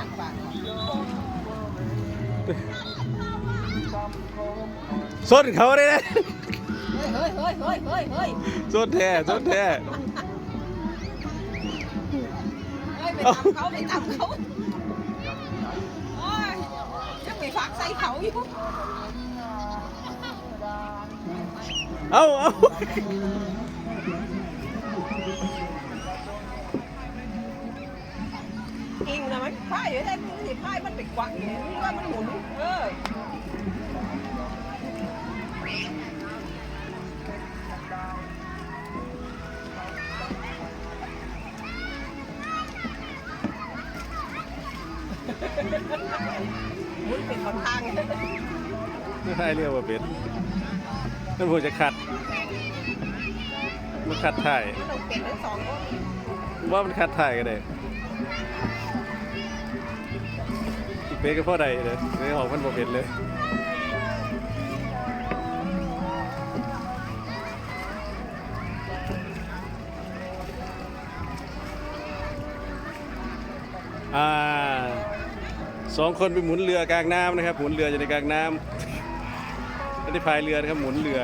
นักกว่าส้นเขาเลยนะเฮ้ยเฮ้ยเฮ้ยเฮ้ยเฮ้ยส้นแท้ส้นแท้เฮ้ยไปตามเขาไปตามเขาโอ้ยจะไปฟักใส่เขาอยู่เอาเอา กิงนะมันพายอยู่ได้มึงสิพายมันไปกวักเนี่ยมึงว่ามันหมุนเออหมุนเป็นทางไม่ใช่เรียกว่าเป็นนั่นผมจะขัดมันขัดถ่ายมันต้องเป็นทั้งสองคนว่ามันขัดถ่ายกัน เลยอีกเก็พ่อใดเลยในของมันบ่เป็นเลยอ่าสองคนไปหมุนเรือกลางน้ำนะครับ หมุนเรืออยู่ในกลางน้ำไม่ได้พายเรือนะครับหมุนเรือ